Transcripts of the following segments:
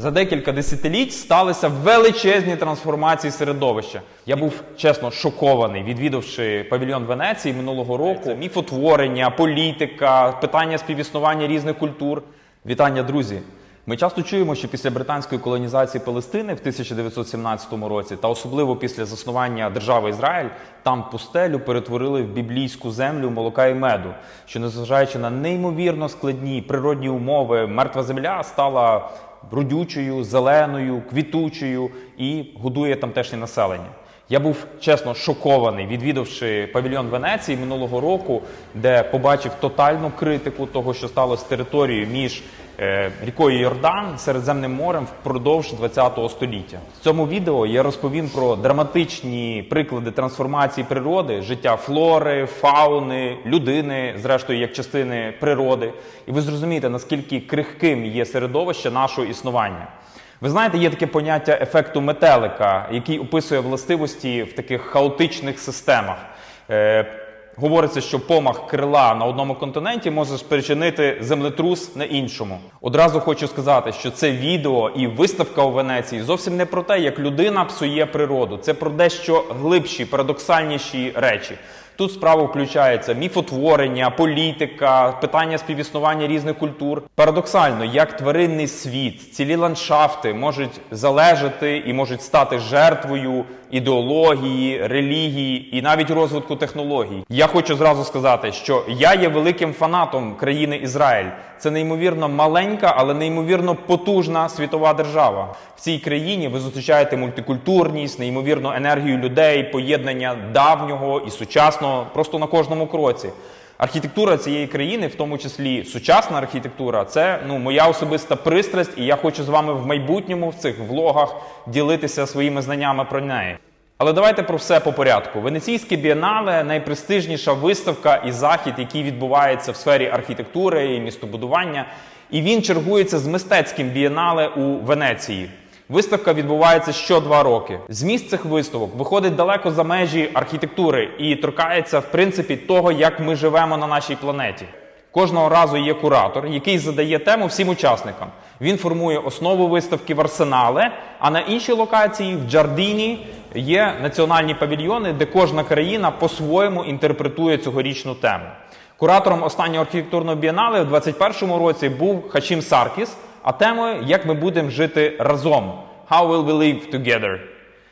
За декілька десятиліть сталися величезні трансформації середовища. Я був чесно шокований, відвідавши павільйон Венеції минулого року. Міфотворення, політика, питання співіснування різних культур. Вітання, друзі! Ми часто чуємо, що після британської колонізації Палестини в 1917 році, та особливо після заснування держави Ізраїль, там пустелю перетворили в біблійську землю молока і меду, що незважаючи на неймовірно складні природні умови, мертва земля стала родючою, зеленою, квітучою і годує тамтешнє населення. Я був чесно шокований, відвідавши павільйон Венеції минулого року, де побачив тотальну критику того, що сталося з територією між е, рікою Йордан Середземним морем впродовж ХХ століття. В цьому відео я розповім про драматичні приклади трансформації природи, життя флори, фауни, людини, зрештою як частини природи, і ви зрозумієте наскільки крихким є середовище нашого існування. Ви знаєте, є таке поняття ефекту метелика, який описує властивості в таких хаотичних системах. Е, говориться, що помах крила на одному континенті може спричинити землетрус на іншому. Одразу хочу сказати, що це відео і виставка у Венеції зовсім не про те, як людина псує природу. Це про дещо глибші, парадоксальніші речі. Тут справа включається міфотворення, політика, питання співіснування різних культур. Парадоксально, як тваринний світ, цілі ландшафти можуть залежати і можуть стати жертвою ідеології, релігії і навіть розвитку технологій. Я хочу зразу сказати, що я є великим фанатом країни Ізраїль. Це неймовірно маленька, але неймовірно потужна світова держава. В цій країні ви зустрічаєте мультикультурність, неймовірну енергію людей, поєднання давнього і сучасного просто на кожному кроці. Архітектура цієї країни, в тому числі сучасна архітектура, це ну моя особиста пристрасть, і я хочу з вами в майбутньому в цих влогах ділитися своїми знаннями про неї. Але давайте про все по порядку. Венеційське бієнале найпрестижніша виставка і захід, який відбувається в сфері архітектури і містобудування, і він чергується з мистецьким бієнале у Венеції. Виставка відбувається що два роки. Зміст цих виставок виходить далеко за межі архітектури і торкається в принципі того, як ми живемо на нашій планеті. Кожного разу є куратор, який задає тему всім учасникам. Він формує основу виставки в арсенале, а на іншій локації в Джардіні є національні павільйони, де кожна країна по-своєму інтерпретує цьогорічну тему. Куратором останнього архітектурного бієнале в 2021 році був Хачім Саркіс, а темою як ми будемо жити разом. How will we live together?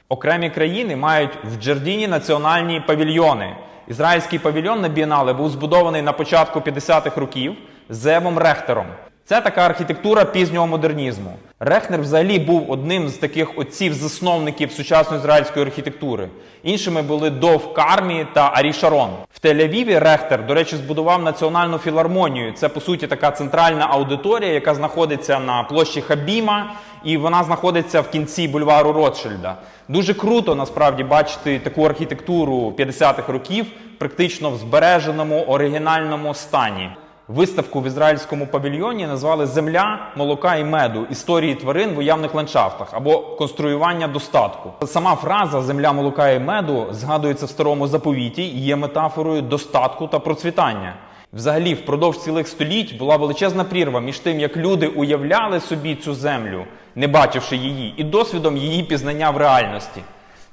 Окремі країни мають в Джердіні національні павільйони. Ізраїльський павільйон на бієнале був збудований на початку 50-х років Зевом Рехтером. Це така архітектура пізнього модернізму. Рехнер взагалі був одним з таких отців-засновників сучасної ізраїльської архітектури. Іншими були Дов Кармі та Арі Шарон. В Тель-Авіві Рехтер, до речі, збудував національну філармонію. Це по суті така центральна аудиторія, яка знаходиться на площі Хабіма, і вона знаходиться в кінці бульвару Ротшильда. Дуже круто насправді бачити таку архітектуру 50-х років, практично в збереженому оригінальному стані. Виставку в ізраїльському павільйоні назвали Земля, молока і меду історії тварин в уявних ландшафтах або конструювання достатку. Сама фраза Земля, молока і меду згадується в старому заповіті і є метафорою достатку та процвітання. Взагалі, впродовж цілих століть була величезна прірва між тим, як люди уявляли собі цю землю, не бачивши її, і досвідом її пізнання в реальності.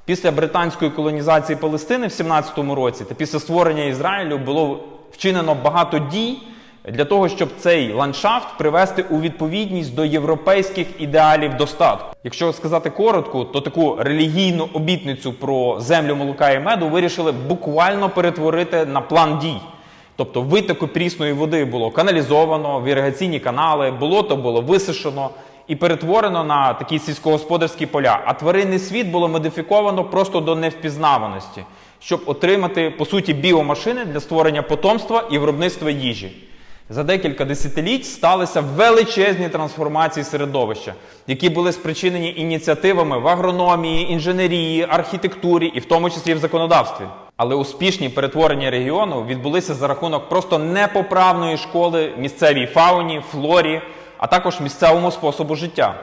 Після британської колонізації Палестини в 17-му році та після створення Ізраїлю було вчинено багато дій для того, щоб цей ландшафт привести у відповідність до європейських ідеалів достатку. Якщо сказати коротко, то таку релігійну обітницю про землю молока і меду вирішили буквально перетворити на план дій. Тобто витоку прісної води було каналізовано, в іригаційні канали, болото було висушено і перетворено на такі сільськогосподарські поля. А тваринний світ було модифіковано просто до невпізнаваності, щоб отримати по суті біомашини для створення потомства і виробництва їжі. За декілька десятиліть сталися величезні трансформації середовища, які були спричинені ініціативами в агрономії, інженерії, архітектурі і в тому числі в законодавстві. Але успішні перетворення регіону відбулися за рахунок просто непоправної школи місцевій фауні, флорі, а також місцевому способу життя.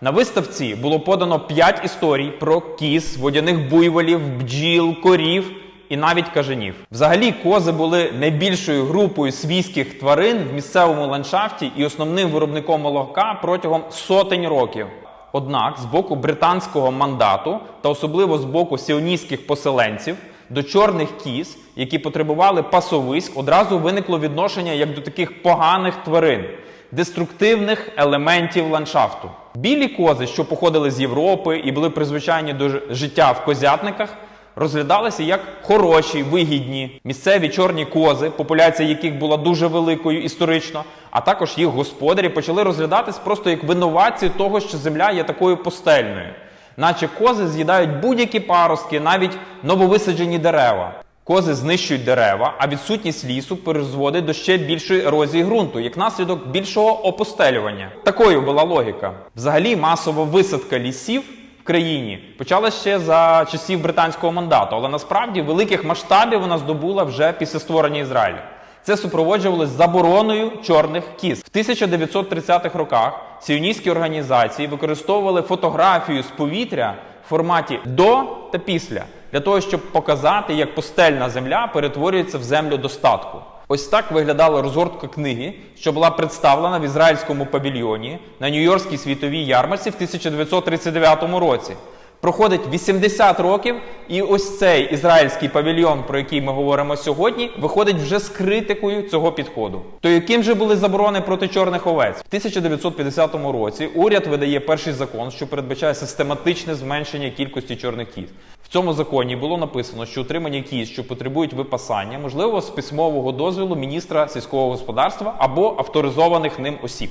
На виставці було подано 5 історій про кіз, водяних буйволів, бджіл, корів і навіть кажанів. Взагалі, кози були найбільшою групою свійських тварин в місцевому ландшафті і основним виробником молока протягом сотень років. Однак, з боку британського мандату та особливо з боку сіоністських поселенців до чорних кіз, які потребували пасовиськ, одразу виникло відношення як до таких поганих тварин, деструктивних елементів ландшафту. Білі кози, що походили з Європи і були призвичайні до життя в козятниках, розглядалися як хороші, вигідні місцеві чорні кози, популяція яких була дуже великою історично, а також їх господарі почали розглядатись просто як винуватці того, що земля є такою пустельною. Наче кози з'їдають будь-які паростки, навіть нововисаджені дерева. Кози знищують дерева, а відсутність лісу призводить до ще більшої ерозії ґрунту, як наслідок більшого опустелювання. Такою була логіка. Взагалі, масова висадка лісів країні почала ще за часів британського мандату, але насправді великих масштабів вона здобула вже після створення Ізраїлю. Це супроводжувалось забороною чорних кіз. В 1930-х роках сіоністські організації використовували фотографію з повітря в форматі до та після для того, щоб показати, як пустельна земля перетворюється в землю достатку. Ось так виглядала розгортка книги, що була представлена в ізраїльському павільйоні на Нью-Йоркській світовій ярмарці в 1939 році. Проходить 80 років, і ось цей ізраїльський павільйон, про який ми говоримо сьогодні, виходить вже з критикою цього підходу. То яким же були заборони проти чорних овець? В 1950 році уряд видає перший закон, що передбачає систематичне зменшення кількості чорних кіз. В цьому законі було написано, що утримання кіз, що потребують випасання, можливо з письмового дозволу міністра сільського господарства або авторизованих ним осіб.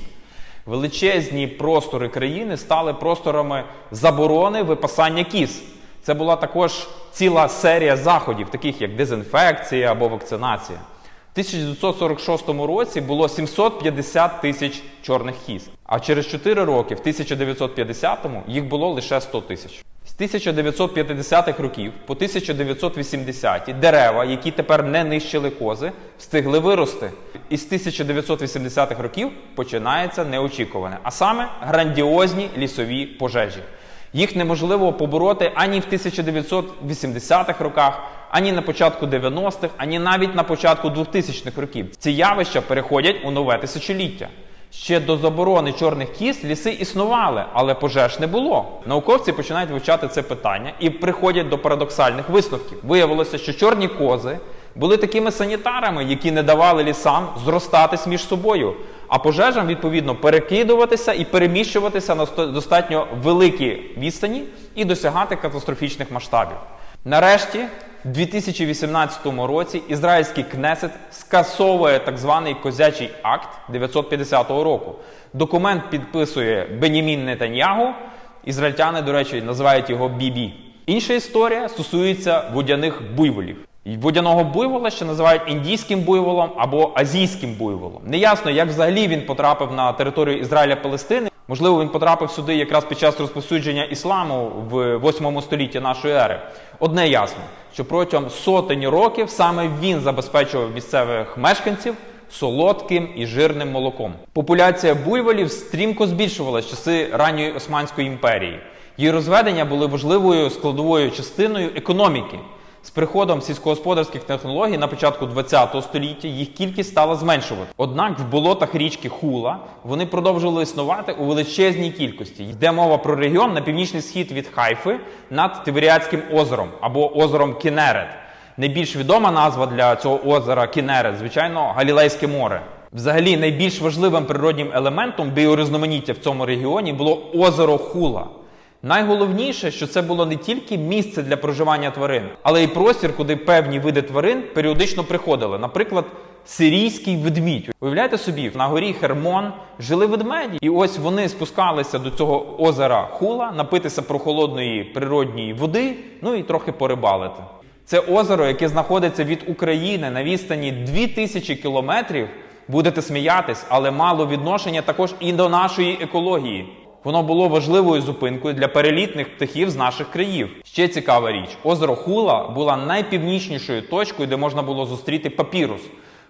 Величезні простори країни стали просторами заборони випасання кіз. Це була також ціла серія заходів, таких як дезінфекція або вакцинація. В 1946 році було 750 тисяч чорних кіз, а через 4 роки, в 1950-му, їх було лише 100 тисяч. З 1950-х років по 1980-ті дерева, які тепер не нищили кози, встигли вирости. І з 1980-х років починається неочікуване, а саме грандіозні лісові пожежі. Їх неможливо побороти ані в 1980-х роках, ані на початку 90-х, ані навіть на початку 2000-х років. Ці явища переходять у нове тисячоліття. Ще до заборони чорних кіз ліси існували, але пожеж не було. Науковці починають вивчати це питання і приходять до парадоксальних висновків. Виявилося, що чорні кози були такими санітарами, які не давали лісам зростатись між собою, а пожежам відповідно перекидуватися і переміщуватися на достатньо великі відстані і досягати катастрофічних масштабів. Нарешті, 2018 році ізраїльський кнесет скасовує так званий козячий акт 950 року. Документ підписує Бенімін Нетаньягу. Ізраїльтяни, до речі, називають його Бібі. Інша історія стосується водяних буйволів. Водяного буйвола ще називають індійським буйволом або азійським буйволом. Неясно, як взагалі він потрапив на територію Ізраїля Палестини. Можливо, він потрапив сюди якраз під час розповсюдження ісламу в 8 столітті нашої ери. Одне ясно, що протягом сотень років саме він забезпечував місцевих мешканців солодким і жирним молоком. Популяція буйволів стрімко збільшувалася часи ранньої Османської імперії. Її розведення були важливою складовою частиною економіки. З приходом сільськогосподарських технологій на початку ХХ століття їх кількість стала зменшувати. Однак в болотах річки Хула вони продовжували існувати у величезній кількості. Йде мова про регіон на північний схід від Хайфи над Тиверіадським озером або озером Кінерет. Найбільш відома назва для цього озера Кінерет, звичайно, Галілейське море. Взагалі, найбільш важливим природнім елементом біорізноманіття в цьому регіоні було озеро Хула. Найголовніше, що це було не тільки місце для проживання тварин, але й простір, куди певні види тварин періодично приходили. Наприклад, сирійський ведмідь. Уявляєте собі, на горі Хермон жили ведмеді, і ось вони спускалися до цього озера Хула, напитися прохолодної природньої води, ну і трохи порибалити. Це озеро, яке знаходиться від України на відстані 2000 кілометрів. Будете сміятись, але мало відношення також і до нашої екології. Воно було важливою зупинкою для перелітних птахів з наших країв. Ще цікава річ: озеро Хула була найпівнічнішою точкою, де можна було зустріти папірус.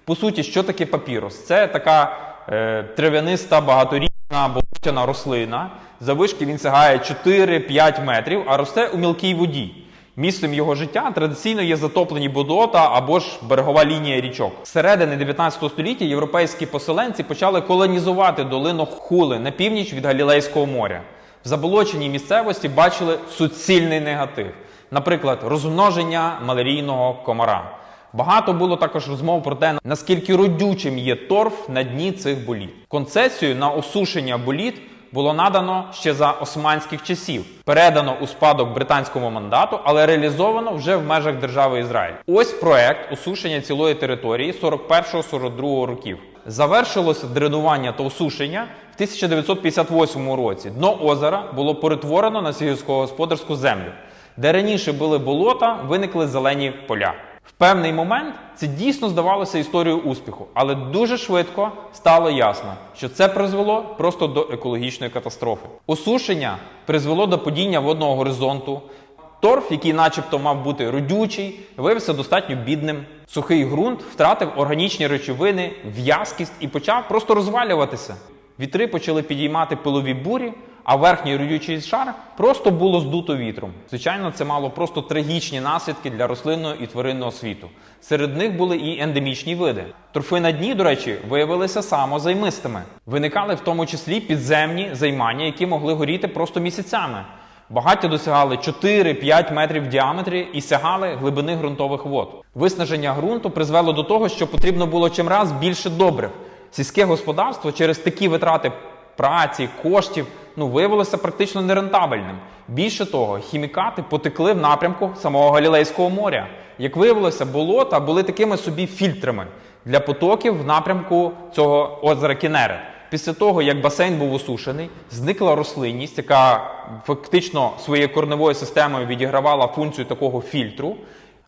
По суті, що таке папірус? Це така е, трав'яниста багаторічна болотяна рослина. Завишки він сягає 4-5 метрів, а росте у мілкій воді. Місцем його життя традиційно є затоплені болота або ж берегова лінія річок. З середини 19 століття європейські поселенці почали колонізувати долину Хули на північ від Галілейського моря. В заболоченій місцевості бачили суцільний негатив, наприклад, розмноження малярійного комара. Багато було також розмов про те, наскільки родючим є торф на дні цих боліт. Концесію на осушення боліт було надано ще за османських часів, передано у спадок британському мандату, але реалізовано вже в межах держави Ізраїль. Ось проект осушення цілої території 41-42 років. Завершилося дренування та осушення в 1958 році. Дно озера було перетворено на сільськогосподарську землю, де раніше були болота, виникли зелені поля. В певний момент це дійсно здавалося історією успіху, але дуже швидко стало ясно, що це призвело просто до екологічної катастрофи. Осушення призвело до падіння водного горизонту. Торф, який, начебто, мав бути родючий, виявився достатньо бідним. Сухий ґрунт втратив органічні речовини, в'язкість і почав просто розвалюватися. Вітри почали підіймати пилові бурі, а верхній родючий шар просто було здуто вітром. Звичайно, це мало просто трагічні наслідки для рослинного і тваринного світу. Серед них були і ендемічні види. Торфи на дні, до речі, виявилися самозаймистими. Виникали в тому числі підземні займання, які могли горіти просто місяцями. Багаття досягали 4-5 метрів в діаметрі і сягали глибини ґрунтових вод. Виснаження ґрунту призвело до того, що потрібно було чимраз більше добрив. Сільське господарство через такі витрати праці, коштів ну, виявилося практично нерентабельним. Більше того, хімікати потекли в напрямку самого Галілейського моря. Як виявилося, болота були такими собі фільтрами для потоків в напрямку цього озера Кінерет. Після того, як басейн був осушений, зникла рослинність, яка фактично своєю корневою системою відігравала функцію такого фільтру.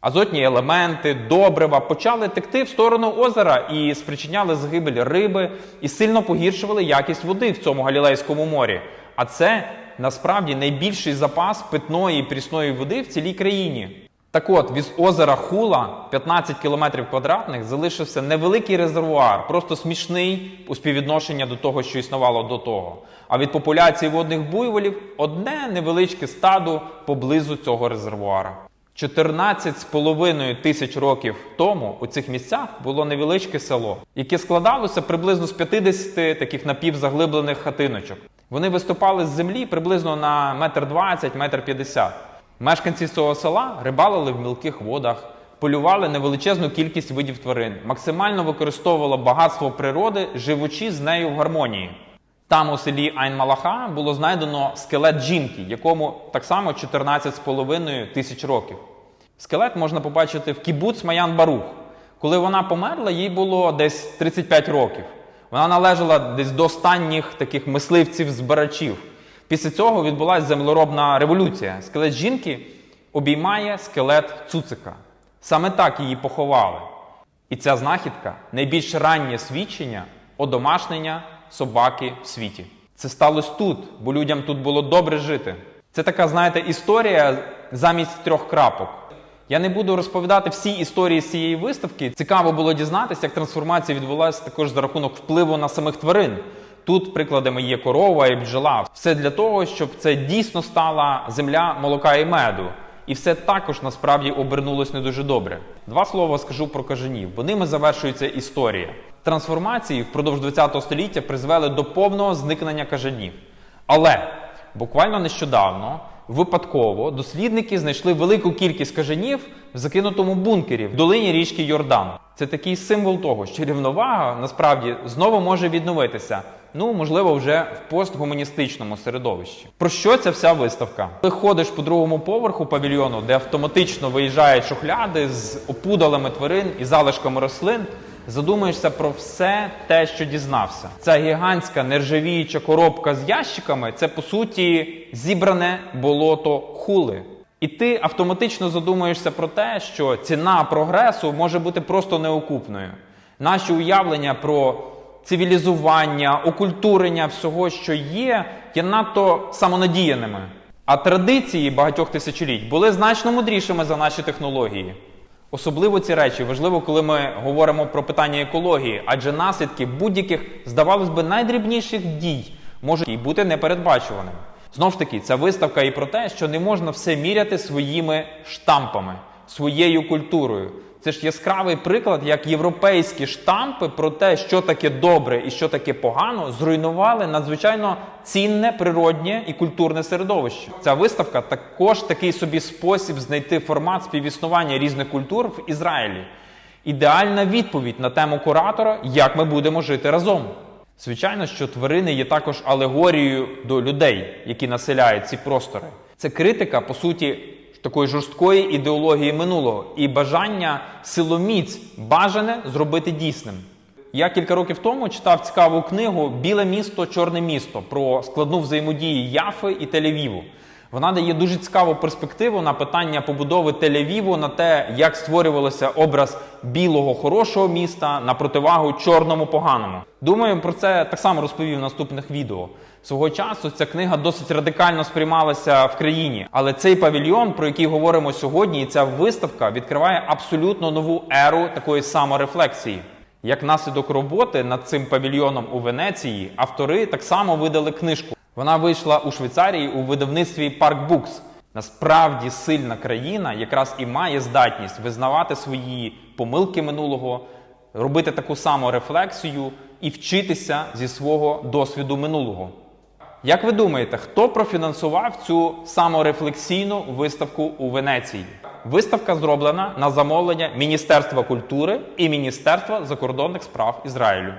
Азотні елементи, добрива почали текти в сторону озера і спричиняли загибель риби і сильно погіршували якість води в цьому Галілейському морі. А це насправді найбільший запас питної і прісної води в цілій країні. Так от, від озера Хула 15 кілометрів квадратних залишився невеликий резервуар, просто смішний у співвідношення до того, що існувало до того. А від популяції водних буйволів одне невеличке стадо поблизу цього резервуара. 14,5 тисяч років тому у цих місцях було невеличке село, яке складалося приблизно з 50 таких напівзаглиблених хатиночок. Вони виступали з землі приблизно на метр 20, метр 50. Мешканці цього села рибалили в мілких водах, полювали невеличезну кількість видів тварин, максимально використовували багатство природи, живучи з нею в гармонії. Там у селі Айн-Малаха було знайдено скелет жінки, якому так само 14,5 тисяч років. Скелет можна побачити в кібуц Маян Барух. Коли вона померла, їй було десь 35 років. Вона належала десь до останніх таких мисливців-збирачів. Після цього відбулася землеробна революція. Скелет жінки обіймає скелет цуцика. Саме так її поховали. І ця знахідка найбільш раннє свідчення одомашнення собаки в світі. Це сталося тут, бо людям тут було добре жити. Це така, знаєте, історія замість трьох крапок. Я не буду розповідати всі історії з цієї виставки. Цікаво було дізнатися, як трансформація відбулася також за рахунок впливу на самих тварин. Тут прикладами є корова і бджола. Все для того, щоб це дійсно стала земля молока і меду. І все також насправді обернулось не дуже добре. Два слова скажу про кажанів, бо ними завершується історія. Трансформації впродовж ХХ століття призвели до повного зникнення кажанів. Але буквально нещодавно, випадково, дослідники знайшли велику кількість кажанів в закинутому бункері в долині річки Йордан. Це такий символ того, що рівновага насправді знову може відновитися. Ну, можливо, вже в постгуманістичному середовищі. Про що ця вся виставка? Ти ходиш по другому поверху павільйону, де автоматично виїжджають шухляди з опудалами тварин і залишками рослин. Задумаєшся про все те, що дізнався. Ця гігантська нержавіюча коробка з ящиками це по суті зібране болото хули. І ти автоматично задумаєшся про те, що ціна прогресу може бути просто неокупною. Наші уявлення про цивілізування, окультурення всього, що є, є надто самонадіяними. А традиції багатьох тисячоліть були значно мудрішими за наші технології. Особливо ці речі важливо, коли ми говоримо про питання екології, адже наслідки будь-яких, здавалось би, найдрібніших дій можуть і бути непередбачуваними. Знову ж таки, ця виставка і про те, що не можна все міряти своїми штампами, своєю культурою. Це ж яскравий приклад, як європейські штампи про те, що таке добре і що таке погано, зруйнували надзвичайно цінне природнє і культурне середовище. Ця виставка також такий собі спосіб знайти формат співіснування різних культур в Ізраїлі. Ідеальна відповідь на тему куратора, як ми будемо жити разом. Звичайно, що тварини є також алегорією до людей, які населяють ці простори. Це критика, по суті, такої жорсткої ідеології минулого і бажання силоміць бажане зробити дійсним. Я кілька років тому читав цікаву книгу Біле місто, чорне місто про складну взаємодію Яфи і Тель-Авіву. Вона дає дуже цікаву перспективу на питання побудови Тель-Авіву, на те, як створювався образ білого хорошого міста на противагу чорному поганому. Думаю, про це так само розповів в наступних відео. Свого часу ця книга досить радикально сприймалася в країні, але цей павільйон, про який говоримо сьогодні, і ця виставка відкриває абсолютно нову еру такої саморефлексії. Як наслідок роботи над цим павільйоном у Венеції, автори так само видали книжку. Вона вийшла у Швейцарії у видавництві Park Books. Насправді сильна країна якраз і має здатність визнавати свої помилки минулого, робити таку саму рефлексію і вчитися зі свого досвіду минулого. Як ви думаєте, хто профінансував цю саморефлексійну виставку у Венеції? Виставка зроблена на замовлення Міністерства культури і Міністерства закордонних справ Ізраїлю.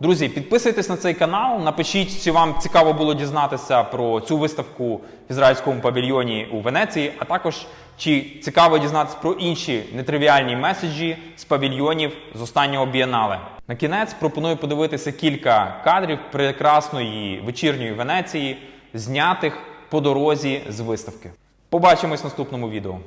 Друзі, підписуйтесь на цей канал, напишіть, чи вам цікаво було дізнатися про цю виставку в ізраїльському павільйоні у Венеції, а також чи цікаво дізнатися про інші нетривіальні меседжі з павільйонів з останнього бієнале. На кінець пропоную подивитися кілька кадрів прекрасної вечірньої Венеції, знятих по дорозі з виставки. Побачимось в наступному відео.